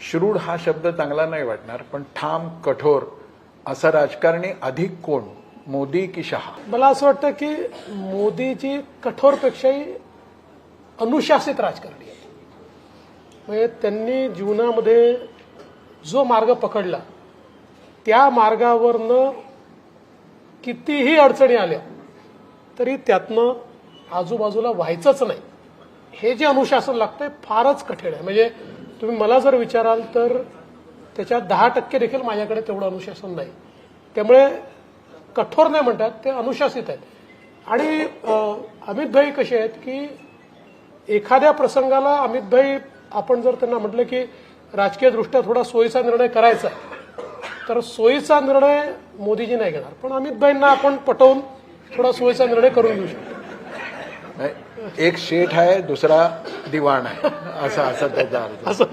Shrewd हा शब्द चांगला नाही वाटणार पण ठाम कठोर असा राजकारणी अधिक कोण? मोदी की शहा? मला असं वाटतं की मोदीची कठोरपेक्षाही अनुशासित राजकारणी आहे. म्हणजे त्यांनी जीवनामध्ये जो मार्ग पकडला त्या मार्गावरनं कितीही अडचणी आल्या तरी त्यातनं आजूबाजूला व्हायचंच नाही. हे जे अनुशासन लागतंय फारच कठीण आहे. म्हणजे तुम्ही मला जर विचाराल तर त्याच्यात दहा टक्के देखील माझ्याकडे तेवढं अनुशासन नाही. त्यामुळे कठोर नाही म्हणतात ते अनुशासित आहेत. आणि अमितभाई अमित भाई कसे आहेत की एखाद्या प्रसंगाला अमित भाई आपण जर त्यांना म्हटलं की राजकीयदृष्ट्या थोडा सोयीचा निर्णय करायचा तर सोयीचा निर्णय मोदीजी नाही घेणार. पण अमित भाईंना आपण पटवून थोडा सोयीचा निर्णय करून घेऊ शकतो. एक शेठ आहे दुसरा दिवाण आहे. असा असा त्याचा अर्थ. असं